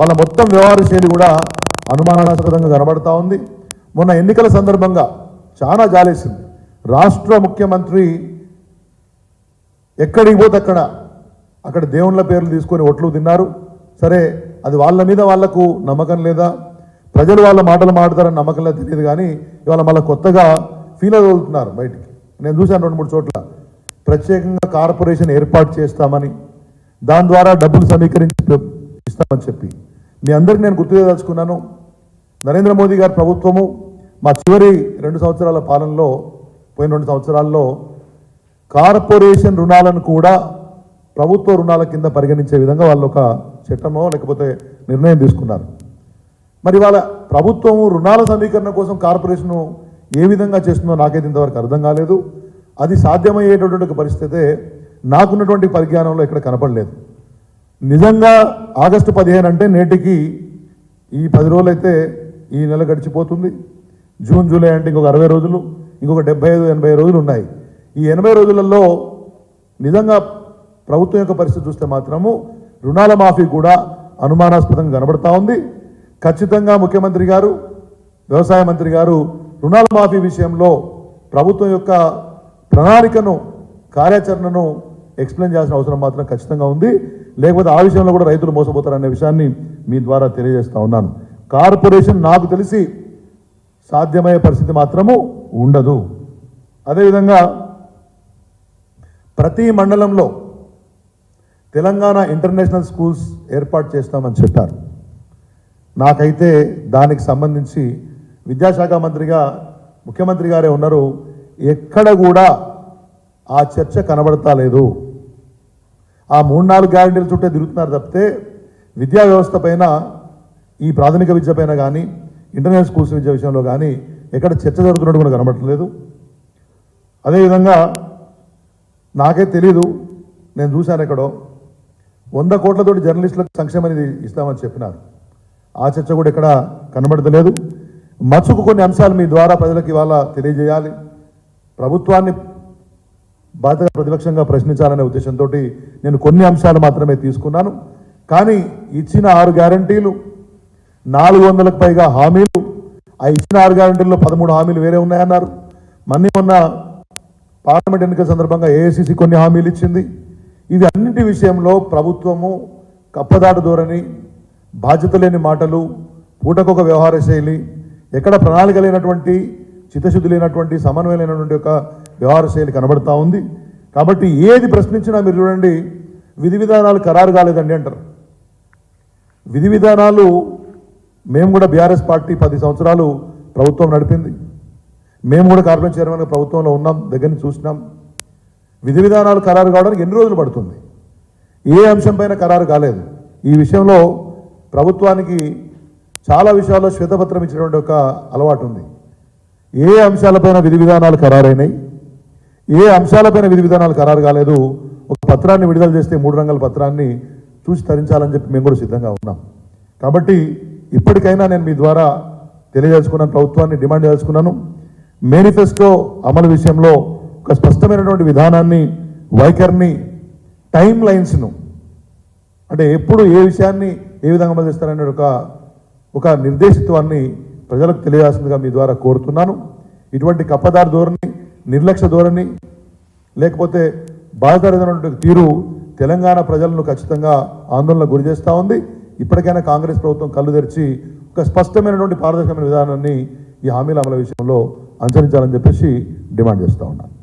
వాళ్ళ మొత్తం వ్యవహార శైలి కూడా అనుమానాస్పదంగా కనబడతా ఉంది. మొన్న ఎన్నికల సందర్భంగా చాలా జాలేసింది. రాష్ట్ర ముఖ్యమంత్రి ఎక్కడికి పోతే అక్కడ అక్కడ దేవుళ్ళ పేర్లు తీసుకొని ఒట్లు తిన్నారు. సరే అది వాళ్ళ మీద వాళ్ళకు నమ్మకం లేదా? ప్రజలు వాళ్ళ మాటలు మాడతారని నమ్మకం తెలియదు కానీ ఇవాళ మళ్ళీ కొత్తగా ఫీల్ అవుతున్నారు బయటికి. నేను చూశాను రెండు మూడు చోట్ల. ప్రత్యేకంగా కార్పొరేషన్ ఏర్పాటు చేస్తామని దాని ద్వారా డబ్బులు సమీకరించి ఇస్తామని చెప్పి. మీ అందరికి నేను గుర్తు చేయదలుచుకున్నాను నరేంద్ర మోదీ గారి ప్రభుత్వము మా చివరి రెండు సంవత్సరాల పాలనలో పోయిన రెండు సంవత్సరాల్లో కార్పొరేషన్ రుణాలను కూడా ప్రభుత్వ రుణాల కింద పరిగణించే విధంగా వాళ్ళు ఒక చట్టమో లేకపోతే నిర్ణయం తీసుకున్నారు. మరి వాళ్ళ ప్రభుత్వం రుణాల సమీకరణ కోసం కార్పొరేషను ఏ విధంగా చేస్తుందో నాకైతే ఇంతవరకు అర్థం కాలేదు. అది సాధ్యమయ్యేటటువంటి ఒక పరిస్థితే నాకున్నటువంటి పరిజ్ఞానంలో ఇక్కడ కనపడలేదు. నిజంగా ఆగస్టు పదిహేను అంటే నేటికి ఈ పది రోజులు అయితే ఈ నెల గడిచిపోతుంది. జూన్ జూలై అంటే ఇంకొక అరవై రోజులు ఇంకొక డెబ్బై ఐదు ఎనభై రోజులు ఉన్నాయి. ఈ ఎనభై రోజులలో నిజంగా ప్రభుత్వం యొక్క పరిస్థితి చూస్తే మాత్రము రుణాల మాఫీ కూడా అనుమానాస్పదంగా కనబడతా ఉంది. ఖచ్చితంగా ముఖ్యమంత్రి గారు వ్యవసాయ మంత్రి గారు రుణాల మాఫీ విషయంలో ప్రభుత్వం యొక్క ప్రణాళికను కార్యాచరణను ఎక్స్ప్లెయిన్ చేయాల్సిన అవసరం మాత్రం ఖచ్చితంగా ఉంది. లేకపోతే ఆ విషయంలో కూడా రైతులు మోసపోతారనే విషయాన్ని మీ ద్వారా తెలియజేస్తూ ఉన్నాను. కార్పొరేషన్ నాకు తెలిసి సాధ్యమయ్యే పరిస్థితి మాత్రము ఉండదు. అదేవిధంగా ప్రతి మండలంలో తెలంగాణ ఇంటర్నేషనల్ స్కూల్స్ ఏర్పాటు చేస్తామని చెప్పారు. నాకైతే దానికి సంబంధించి విద్యాశాఖ మంత్రిగా ముఖ్యమంత్రి గారే ఉన్నారు. ఎక్కడ కూడా ఆ చర్చ కనబడతా లేదు. ఆ మూడు నాలుగు గ్యారంటీల చుట్టే తిరుగుతున్నారు తప్పితే విద్యా వ్యవస్థ పైన ఈ ప్రాథమిక విద్య పైన కానీ ఇంటర్నేషనల్ స్కూల్స్ విద్య విషయంలో కానీ ఎక్కడ చర్చ జరుగుతున్నట్టు కూడా కనబడట్లేదు. అదేవిధంగా నాకే తెలీదు నేను చూశాను ఎక్కడో వంద కోట్లతోటి జర్నలిస్టులకు సంక్షేమ అనేది ఇస్తామని చెప్పినారు. ఆ చర్చ కూడా ఇక్కడ కనబడతలేదు. మచ్చుకు కొన్ని అంశాలు మీ ద్వారా ప్రజలకు ఇవాళ తెలియజేయాలి. ప్రభుత్వాన్ని బాధ్యత ప్రతిపక్షంగా ప్రశ్నించాలనే ఉద్దేశంతో నేను కొన్ని అంశాలు మాత్రమే తీసుకున్నాను. కానీ ఇచ్చిన ఆరు గ్యారంటీలు నాలుగు వందలకు పైగా హామీలు ఆ ఇచ్చిన ఆరు గ్యారంటీల్లో పదమూడు హామీలు వేరే ఉన్నాయన్నారు. మన్ని మొన్న పార్లమెంట్ ఎన్నికల సందర్భంగా ఏఐసిసి కొన్ని హామీలు ఇచ్చింది. ఇవి అన్నింటి విషయంలో ప్రభుత్వము కప్పదాటు ధోరణి బాధ్యత లేని మాటలు పూటకొక వ్యవహార శైలి ఎక్కడ ప్రణాళిక లేనటువంటి చిత్తశుద్ధి లేనటువంటి సమన్వయం లేనటువంటి ఒక వ్యవహార శైలి కనబడతా ఉంది. కాబట్టి ఏది ప్రశ్నించినా మీరు చూడండి విధి విధానాలు ఖరారు కాలేదండి అంటారు. విధి విధానాలు మేము కూడా బీఆర్ఎస్ పార్టీ పది సంవత్సరాలు ప్రభుత్వం నడిపింది. మేము కూడా కార్పొరేట్ చైర్మన్ ప్రభుత్వంలో ఉన్నాం దగ్గర నుంచి చూసినాం. విధి విధానాలు ఖరారు కావడానికి ఎన్ని రోజులు పడుతుంది? ఏ అంశంపైన ఖరారు కాలేదు. ఈ విషయంలో ప్రభుత్వానికి చాలా విషయాల్లో శ్వేతపత్రం ఇచ్చినటువంటి ఒక అలవాటు ఉంది. ఏ అంశాలపైన విధి విధానాలు ఖరారైనాయి? ఏ అంశాలపైన విధి విధానాలు ఖరారు కాలేదు. ఒక పత్రాన్ని విడుదల చేస్తే మూడు రంగాల పత్రాన్ని చూసి తరించాలని చెప్పి మేము కూడా సిద్ధంగా ఉన్నాం. కాబట్టి ఇప్పటికైనా నేను మీ ద్వారా తెలియజేసుకున్నాను ప్రభుత్వాన్ని డిమాండ్ చేసుకున్నాను మేనిఫెస్టో అమలు విషయంలో ఒక స్పష్టమైనటువంటి విధానాన్ని వైఖరిని టైం లైన్స్ను అంటే ఎప్పుడు ఏ విషయాన్ని ఏ విధంగా అమలు చేస్తారనే ఒక ఒక నిర్దేశిత్వాన్ని ప్రజలకు తెలియాల్సిందిగా మీ ద్వారా కోరుతున్నాను. ఇటువంటి కప్పదారు ధోరణి నిర్లక్ష్య ధోరణి లేకపోతే బాధితమైనటువంటి తీరు తెలంగాణ ప్రజలను ఖచ్చితంగా ఆందోళనకు గురి చేస్తూ ఉంది. ఇప్పటికైనా కాంగ్రెస్ ప్రభుత్వం కళ్ళు తెరిచి ఒక స్పష్టమైనటువంటి పారదర్శకమైన విధానాన్ని ఈ హామీల అమలు విషయంలో అనుసరించాలని చెప్పేసి డిమాండ్ చేస్తూ ఉన్నాను.